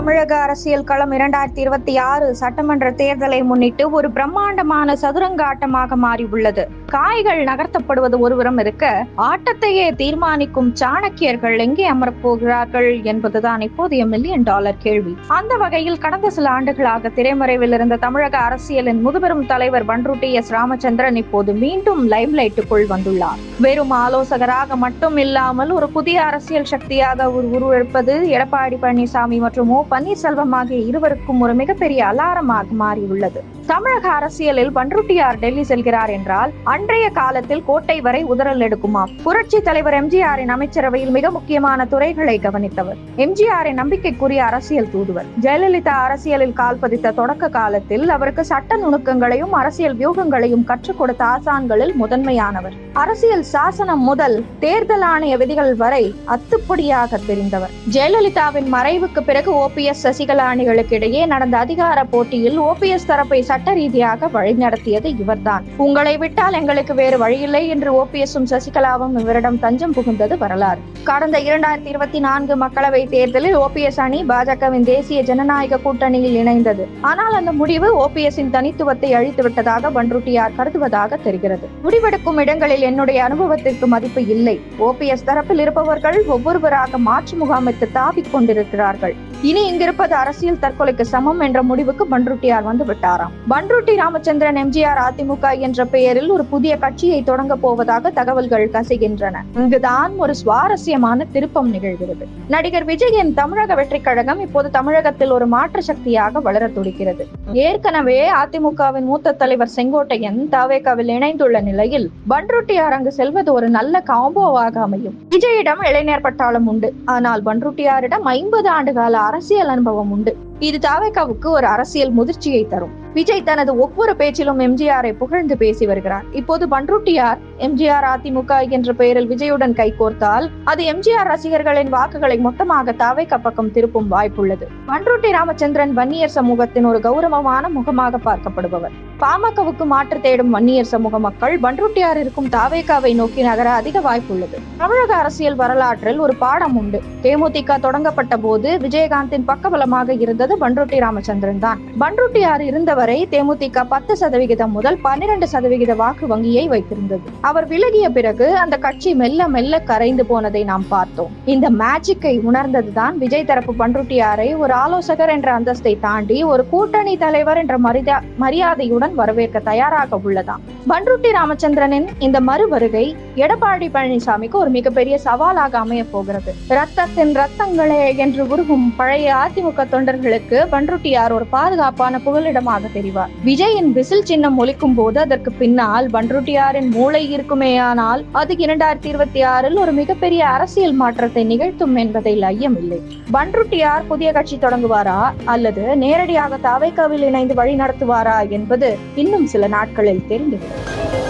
தமிழக அரசியல் களம் இரண்டாயிரத்தி இருபத்தி ஆறு சட்டமன்ற தேர்தலை முன்னிட்டு ஒரு பிரம்மாண்டமான சதுரங்க ஆட்டமாக மாறியுள்ளது காய்கள் நகர்த்தப்படுவது ஒருவரம் இருக்க ஆட்டத்தையே தீர்மானிக்கும் சாணக்கியர்கள் எங்கே அமரப்போகிறார்கள் என்பதுதான் இப்போதைய மில்லியன் டாலர் கேள்வி. அந்த வகையில் கடந்த சில ஆண்டுகளாக திரைமறைவில் இருந்த தமிழக அரசியலின் முதுபெரும் தலைவர் பன்ருட்டி எஸ் ராமச்சந்திரன் இப்போது மீண்டும் லைம்லைட்டுக்குள் வந்துள்ளார். வெறும் ஆலோசகராக மட்டும் இல்லாமல் ஒரு புதிய அரசியல் சக்தியாக உருவெடுப்பது எடப்பாடி பழனிசாமி மற்றும் ஓ பன்னீர்செல்வம் ஆகிய இருவருக்கும் ஒரு மிகப்பெரிய அலாரமாக மாறியுள்ளது. தமிழக அரசியலில் பன்ருட்டியார் டெல்லி செல்கிறார் என்றால் அன்றைய காலத்தில் கோட்டை வரை உதறல் எடுக்குமாம். புரட்சி தலைவர் எம்ஜிஆரின் அமைச்சரவையில் மிக முக்கியமான துறைகளை கவனித்தவர். எம்ஜிஆரின் நம்பிக்கைக்குரிய அரசியல் தூதுவர். ஜெயலலிதா அரசியலில் கால் பதித்த தொடக்க காலத்தில் அவருக்கு சட்ட நுணுக்கங்களையும் அரசியல் வியூகங்களையும் கற்றுக் கொடுத்த ஆசான்களில் முதன்மையானவர். அரசியல் சாசனம் முதல் தேர்தல் ஆணைய விதிகள் வரை அத்துப்படியாக தெரிந்தவர். ஜெயலலிதாவின் மறைவுக்கு பிறகு ஓபிஎஸ் சசிகலா அணிகளுக்கு இடையே நடந்த அதிகார போட்டியில் ஓபிஎஸ் தரப்பை சட்ட சட்ட ரீதியாக வழிநடத்தியது இவர்தான். உங்களை விட்டால் எங்களுக்கு வேறு வழியில்லை என்று ஓபிஎஸும் சசிகலாவும் இவரிடம் தஞ்சம் புகுந்தது வரலாறு. கடந்த இரண்டாயிரத்தி இருபத்தி நான்கு மக்களவை தேர்தலில் ஓபிஎஸ் அணி பாஜகவின் தேசிய ஜனநாயக கூட்டணியில் இணைந்தது. ஆனால் அந்த முடிவு ஓபிஎஸ்ஸின் தனித்துவத்தை அழித்துவிட்டதாக பன்ருட்டியார் கருதுவதாக தெரிகிறது. முடிவெடுக்கும் இடங்களில் என்னுடைய அனுபவத்திற்கு மதிப்பு இல்லை. ஓபிஎஸ் தரப்பில் இருப்பவர்கள் ஒவ்வொருவராக மாற்று முகாமிற்கு தாவிக் கொண்டிருக்கிறார்கள். இனி இங்கிருப்பது அரசியல் தற்கொலைக்கு சமம் என்ற முடிவுக்கு பன்ருட்டியார் வந்து விட்டாராம். பன்ருட்டி ராமச்சந்திரன் எம்ஜிஆர் அதிமுக என்ற பெயரில் ஒரு புதிய கட்சியை தொடங்க போவதாக தகவல்கள் கசைகின்றன. இங்குதான் ஒரு சுவாரஸ்யமான திருப்பம் நிகழ்கிறது. நடிகர் விஜயின் தமிழக வெற்றிக் கழகம் இப்போது தமிழகத்தில் ஒரு மாற்று சக்தியாக வளர துடிக்கிறது. ஏற்கனவே அதிமுகவின் மூத்த தலைவர் செங்கோட்டையன் தவேகாவில் இணைந்துள்ள நிலையில் பன்ருட்டியார் அங்கு செல்வது ஒரு நல்ல காம்போவாக அமையும். விஜயிடம் இளைஞர் பட்டாளம் உண்டு. ஆனால் பன்ருட்டியாரிடம் ஐம்பது ஆண்டு கால அரசியல் அனுபவம் உண்டு. இது தாவேகாவுக்கு ஒரு அரசியல் முதிர்ச்சியை தரும். விஜய் தனது ஒவ்வொரு பேச்சிலும் எம்ஜிஆரை புகழ்ந்து பேசி வருகிறார். இப்போது பன்ருட்டியார் எம்ஜிஆர் அதிமுக என்ற பெயரில் விஜயுடன் கைகோர்த்தால் அது எம்ஜிஆர் ரசிகர்களின் வாக்குகளை மொத்தமாக தாவேகா பக்கம் திருப்பும் வாய்ப்புள்ளது. பன்ருட்டி ராமச்சந்திரன் வன்னியர் சமூகத்தின் ஒரு கௌரவமான முகமாக பார்க்கப்படுபவர். பாமகவுக்கு மாற்று தேடும் வன்னியர் சமூக மக்கள் பன்ருட்டியார் இருக்கும் தாவேகாவை நோக்கி நகர அதிக வாய்ப்புள்ளது. தமிழக அரசியல் வரலாற்றில் ஒரு பாடம் உண்டு. தேமுதிக தொடங்கப்பட்ட போது விஜயகாந்தின் பக்கபலமாக இருந்தது பன்ருட்டி ராமச்சந்திரன் தான். பன்ருட்டியார் இருந்தவரை தேமுதிக பத்து சதவிகிதம் முதல் பன்னிரண்டு சதவிகித வாக்கு வங்கியை வைத்திருந்தது. அவர் விலகிய பிறகு அந்த கட்சி மெல்ல மெல்ல கரைந்து போனதை நாம் பார்த்தோம். இந்த மேஜிக்கை உணர்ந்ததுதான் விஜய் தரப்பு பண்ருட்டியாரை ஒரு ஆலோசகர் என்ற அந்தஸ்தை தாண்டி ஒரு கூட்டணி தலைவர் என்ற மரியா மரியாதையுடன் வரவேற்க தயாராக உள்ளதாம். பண்ருட்டி ராமச்சந்திரனின் இந்த மறு வருகை எடப்பாடி பழனிசாமிக்கு ஒரு மிகப்பெரிய சவாலாக அமைய போகிறது. ரத்தத்தின் ரத்தங்களே என்று உருகும் பழைய அதிமுக தொண்டர்களுக்கு பன்ருட்டியார் ஒரு பாதுகாப்பான புகலிடமாக தெரிவார். விஜயின் விசில் சின்னம் ஒலிக்கும் போது அதற்கு பின்னால் பன்ருட்டியாரின் மூளை இருக்குமேயானால் அது இரண்டாயிரத்தி இருபத்தி ஆறில் ஒரு மிகப்பெரிய அரசியல் மாற்றத்தை நிகழ்த்தும் என்பதில் ஐயமில்லை பன்ருட்டியார் புதிய கட்சி தொடங்குவாரா? அல்லது நேரடியாக தாவைக்காவில் இணைந்து வழி நடத்துவாரா என்பது இன்னும் சில நாட்களில் தெரிந்துவிடும்.